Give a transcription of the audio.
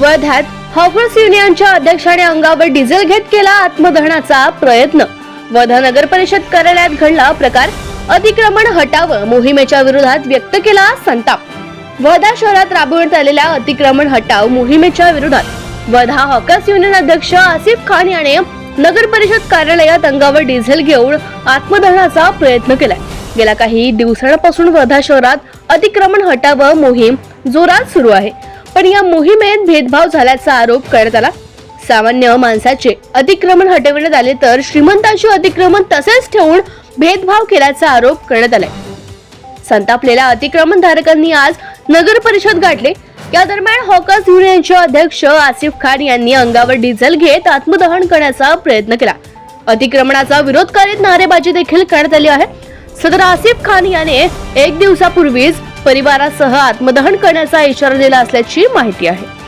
वर्ध्यात हॉकर्स युनियनच्या अध्यक्षाने अंगावर डिझेल घेत केला आत्मदहनाचा प्रयत्न. वर्धा नगर परिषद कार्यालयात घडला प्रकार. अतिक्रमण हटावं मोहिमेच्या विरोधात व्यक्त केला संताप. वर्धा शहरात राबवण्यात आलेल्या अतिक्रमण हटाव मोहिमेच्या विरोधात. वर्धा हॉकर्स युनियन अध्यक्ष आसिफ खान याने नगर परिषद कार्यालयात अंगावर डिझेल घेऊन आत्मदहनाचा प्रयत्न केलाय. गेल्या काही दिवसांपासून वर्धा शहरात अतिक्रमण हटावं मोहीम जोरात सुरू आहे. पण या मोहिमेत भेदभाव झाल्याचा आरोप करण्यात आला. सामान्य माणसाचे अतिक्रमण हटविण्यात आले तर श्रीमंतांचे अतिक्रमण तसेच ठेवून भेदभाव केल्याचा आरोप करण्यात आलाय. संतापलेल्या अतिक्रमण धारकांनी आज नगर परिषद गाठले. या दरम्यान हॉकर्स युनियनचे अध्यक्ष आसिफ खान यांनी अंगावर डिझेल घेत आत्मदहन करण्याचा प्रयत्न केला. अतिक्रमणाचा विरोध करीत नारेबाजी देखील करण्यात आली आहे. सदर आसिफ खान याने एक दिवसापूर्वीच परिवारासह आत्मदहन करण्याचा इशारा दिला असल्याची माहिती आहे.